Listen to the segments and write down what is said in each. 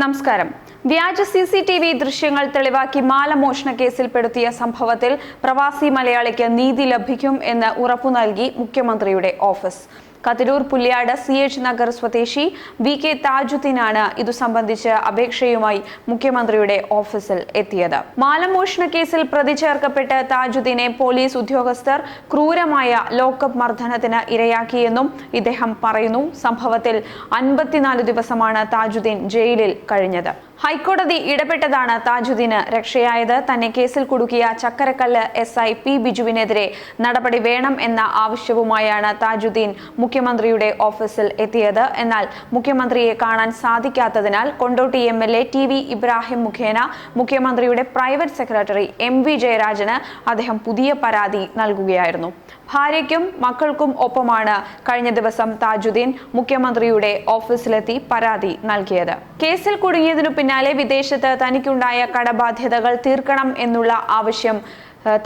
നമസ്കാരം. വ്യാജ C C T V ദൃശ്യങ്ങൾ തെളിവാക്കി മാലമോഷണ കേസിൽപ്പെടുത്തിയ സംഭവത്തിൽ പ്രവാസി മലയാളിക്ക് നീതി ലഭിക്കും എന്ന് ഉറപ്പു നൽകി മുഖ്യമന്ത്രിയുടെ office. Kathiroor Pulliyad C H Nagar സ്വദേശി വി കെ താജുദ്ദീനാണ് ഇതു സംബന്ധിച്ച് അപേക്ഷയുമായി മുഖ്യമന്ത്രിയുടെ ഓഫീസിൽ എത്തിയത്. മാലമോഷണ കേസിൽ പ്രതി ചേർക്കപ്പെട്ട താജുദ്ദീനെ പോലീസ് ഉദ്യോഗസ്ഥർ ക്രൂരമായ ലോക്കപ്പ് മർദ്ദനത്തിന് ഇരയാക്കിയെന്നും ഇദ്ദേഹം പറയുന്നു. സംഭവത്തിൽ അൻപത്തിനാല് ദിവസമാണ് താജുദ്ദീൻ ജയിലിൽ കഴിഞ്ഞത്. ഹൈക്കോടതി ഇടപെട്ടതാണ് താജുദ്ദീന് രക്ഷയായത്. തന്നെ കേസിൽ കുടുക്കിയ ചക്കരക്കല്ല് എസ് ഐ പി ബിജുവിനെതിരെ നടപടി വേണം എന്ന ആവശ്യവുമായാണ് താജുദ്ദീൻ മുഖ്യമന്ത്രിയുടെ ഓഫീസിൽ എത്തിയത്. എന്നാൽ മുഖ്യമന്ത്രിയെ കാണാൻ സാധിക്കാത്തതിനാൽ Kondotty M L A T V Ibrahim മുഖേന മുഖ്യമന്ത്രിയുടെ പ്രൈവറ്റ് സെക്രട്ടറി എം വി ജയരാജന് അദ്ദേഹം പുതിയ പരാതി നൽകുകയായിരുന്നു. ഭാര്യയ്ക്കും മക്കൾക്കും ഒപ്പമാണ് കഴിഞ്ഞ ദിവസം താജുദ്ദീൻ മുഖ്യമന്ത്രിയുടെ ഓഫീസിലെത്തി പരാതി നൽകിയത്. കേസിൽ കുടുങ്ങിയതിനു പിന്നാലെ വിദേശത്ത് തനിക്കുണ്ടായ കടബാധ്യതകൾ തീർക്കണം എന്നുള്ള ആവശ്യം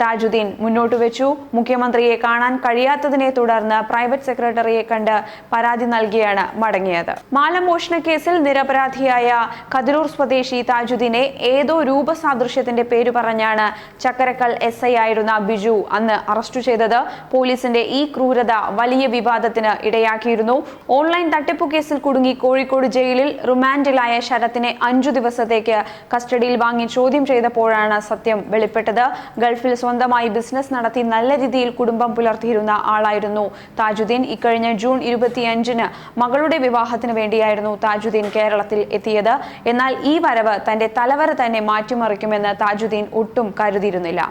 താജുദ്ദീൻ മുന്നോട്ട് വെച്ചു. മുഖ്യമന്ത്രിയെ കാണാൻ കഴിയാത്തതിനെ തുടർന്ന് പ്രൈവറ്റ് സെക്രട്ടറിയെ കണ്ട് പരാതി നൽകിയാണ് മടങ്ങിയത്. മാലമോഷണ കേസിൽ നിരപരാധിയായ കതിരൂർ സ്വദേശി താജുദ്ദീനെ ഏതോ രൂപസാദൃശ്യത്തിന്റെ പേര് പറഞ്ഞാണ് ചക്കരക്കൽ എസ് ഐ ആയിരുന്ന ബിജു അന്ന് അറസ്റ്റ് ചെയ്തത്. പോലീസിന്റെ ഈ ക്രൂരത വലിയ വിവാദത്തിന് ഇടയാക്കിയിരുന്നു. ഓൺലൈൻ തട്ടിപ്പു കേസിൽ കുടുങ്ങി കോഴിക്കോട് ജയിലിൽ റിമാൻഡിലായ ശരത്തിനെ അഞ്ചു ദിവസത്തേക്ക് കസ്റ്റഡിയിൽ വാങ്ങി ചോദ്യം ചെയ്തപ്പോഴാണ് സത്യം വെളിപ്പെട്ടത്. ഗൾഫിൽ സ്വന്തമായി ബിസിനസ് നടത്തി നല്ല രീതിയിൽ കുടുംബം പുലർത്തിയിരുന്ന ആളായിരുന്നു താജുദ്ദീൻ. ഇക്കഴിഞ്ഞ ജൂൺ ഇരുപത്തിയഞ്ചിന് മകളുടെ വിവാഹത്തിന് വേണ്ടിയായിരുന്നു താജുദ്ദീൻ കേരളത്തിൽ എത്തിയത്. എന്നാൽ ഈ വരവ് തന്റെ തലവര തന്നെ മാറ്റിമറിക്കുമെന്ന് താജുദ്ദീൻ ഒട്ടും കരുതിയിരുന്നില്ല.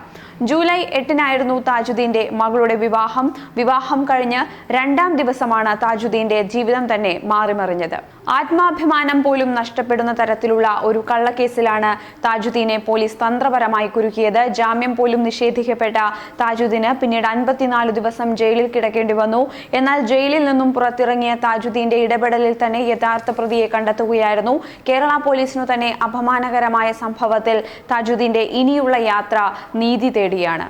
ജൂലൈ എട്ടിനായിരുന്നു താജുദ്ദീന്റെ മകളുടെ വിവാഹം. വിവാഹം കഴിഞ്ഞ് രണ്ടാം ദിവസമാണ് താജുദ്ദീന്റെ ജീവിതം തന്നെ മാറിമറിഞ്ഞത്. ആത്മാഭിമാനം പോലും നഷ്ടപ്പെടുന്ന തരത്തിലുള്ള ഒരു കള്ളക്കേസിലാണ് താജുദ്ദീനെ പോലീസ് തന്ത്രപരമായി കുരുക്കിയത്. ജാമ്യം പോലും നിഷേധിക്കപ്പെട്ട താജുദ്ദീന് പിന്നീട് അൻപത്തിനാല് ദിവസം ജയിലിൽ കിടക്കേണ്ടി വന്നു. എന്നാൽ ജയിലിൽ നിന്നും പുറത്തിറങ്ങിയ താജുദ്ദീന്റെ ഇടപെടലിൽ തന്നെ യഥാർത്ഥ പ്രതിയെ കണ്ടെത്തുകയായിരുന്നു. കേരള പോലീസിനു തന്നെ അപമാനകരമായ സംഭവത്തിൽ താജുദ്ദീന്റെ ഇനിയുള്ള യാത്ര നീതി തേടിയാണ്.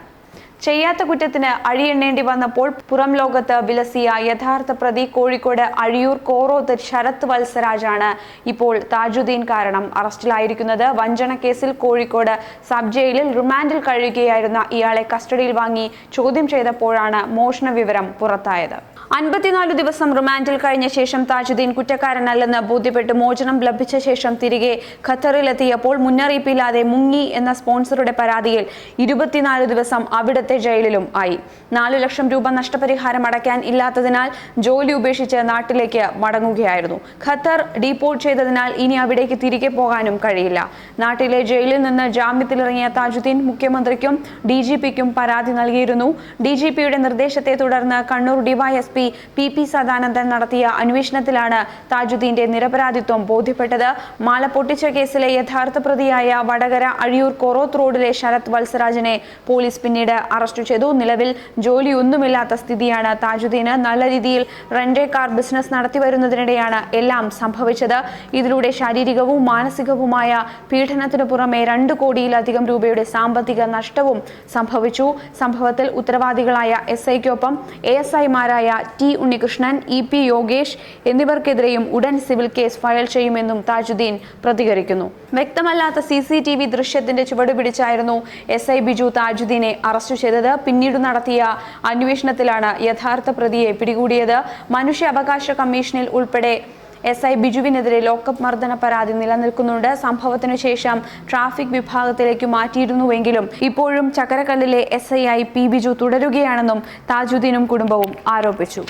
ചെയ്യാത്ത കുറ്റത്തിന് അഴിയെണ്ണേണ്ടി വന്നപ്പോൾ പുറം ലോകത്ത് വിലസിയ യഥാർത്ഥ പ്രതി കോഴിക്കോട് അഴിയൂർ കോറോത്ത് ശരത് വത്സരാജാണ് ഇപ്പോൾ താജുദ്ദീൻ കാരണം അറസ്റ്റിലായിരിക്കുന്നത്. വഞ്ചന കേസിൽ കോഴിക്കോട് സബ് ജയിലിൽ റിമാൻഡിൽ കഴിയുകയായിരുന്ന ഇയാളെ കസ്റ്റഡിയിൽ വാങ്ങി ചോദ്യം ചെയ്തപ്പോഴാണ് മോഷണ വിവരം പുറത്തായത്. അൻപത്തിനാല് ദിവസം റിമാൻഡിൽ കഴിഞ്ഞ ശേഷം താജുദ്ദീൻ കുറ്റക്കാരനല്ലെന്ന് ബോധ്യപ്പെട്ട് മോചനം ലഭിച്ച ശേഷം തിരികെ ഖത്തറിലെത്തിയപ്പോൾ മുന്നറിയിപ്പില്ലാതെ മുങ്ങി എന്ന സ്പോൺസറുടെ പരാതിയിൽ ഇരുപത്തിനാല് ദിവസം അവിടുത്തെ ജയിലിലും ആയി. നാലു ലക്ഷം രൂപ നഷ്ടപരിഹാരം അടയ്ക്കാൻ ഇല്ലാത്തതിനാൽ ജോലി ഉപേക്ഷിച്ച് നാട്ടിലേക്ക് മടങ്ങുകയായിരുന്നു. ഖത്തർ ഡീപ്പോർട്ട് ചെയ്തതിനാൽ ഇനി അവിടേക്ക് തിരികെ പോകാനും കഴിയില്ല. നാട്ടിലെ ജയിലിൽ നിന്ന് ജാമ്യത്തിലിറങ്ങിയ താജുദ്ദീൻ മുഖ്യമന്ത്രിക്കും ഡി ജി പിക്കും പരാതി നൽകിയിരുന്നു. ഡി ജി പിയുടെ നിർദ്ദേശത്തെ തുടർന്ന് Kannur DYSP P P Sadanandan നടത്തിയ അന്വേഷണത്തിലാണ് താജുദ്ദീന്റെ നിരപരാധിത്വം ബോധ്യപ്പെട്ടത്. മാല പൊട്ടിച്ച കേസിലെ യഥാർത്ഥ പ്രതിയായ വടകര അഴിയൂർ കൊറോത്ത് റോഡിലെ ശരത് വത്സരാജിനെ പോലീസ് പിന്നീട് അറസ്റ്റ് ചെയ്തു. നിലവിൽ ജോലിയൊന്നുമില്ലാത്ത സ്ഥിതിയാണ് താജുദ്ദീന്. നല്ല രീതിയിൽ റെന്റേ കാർ ബിസിനസ് നടത്തി വരുന്നതിനിടെയാണ് എല്ലാം സംഭവിച്ചത്. ഇതിലൂടെ ശാരീരികവും മാനസികവുമായ പീഡനത്തിനു പുറമെ രണ്ട് കോടിയിലധികം രൂപയുടെ സാമ്പത്തിക നഷ്ടവും സംഭവിച്ചു. സംഭവത്തിൽ ഉത്തരവാദികളായ എസ് ഐക്കൊപ്പം എ എസ് ഐമാരായ T Unnikrishnan E P Yogesh എന്നിവർക്കെതിരെയും ഉടൻ സിവിൽ കേസ് ഫയൽ ചെയ്യുമെന്നും താജുദ്ദീൻ പ്രതികരിക്കുന്നു. വ്യക്തമല്ലാത്ത സി സി ടി വി ദൃശ്യത്തിന്റെ ചുവടുപിടിച്ചായിരുന്നു എസ് ഐ ബിജു താജുദ്ദീനെ അറസ്റ്റ് ചെയ്തത്. പിന്നീട് നടത്തിയ അന്വേഷണത്തിലാണ് യഥാർത്ഥ പ്രതിയെ പിടികൂടിയത്. മനുഷ്യാവകാശ കമ്മീഷനിൽ ഉൾപ്പെടെ എസ് ഐ ബിജുവിനെതിരെ ലോക്കപ്പ് മർദ്ദന പരാതി നിലനിൽക്കുന്നുണ്ട്. സംഭവത്തിനു ശേഷം ട്രാഫിക് വിഭാഗത്തിലേക്ക് മാറ്റിയിരുന്നുവെങ്കിലും ഇപ്പോഴും ചക്കരക്കല്ലിലെ എസ് ഐ പി ബിജു തുടരുകയാണെന്നും താജുദ്ദീനും കുടുംബവും ആരോപിച്ചു.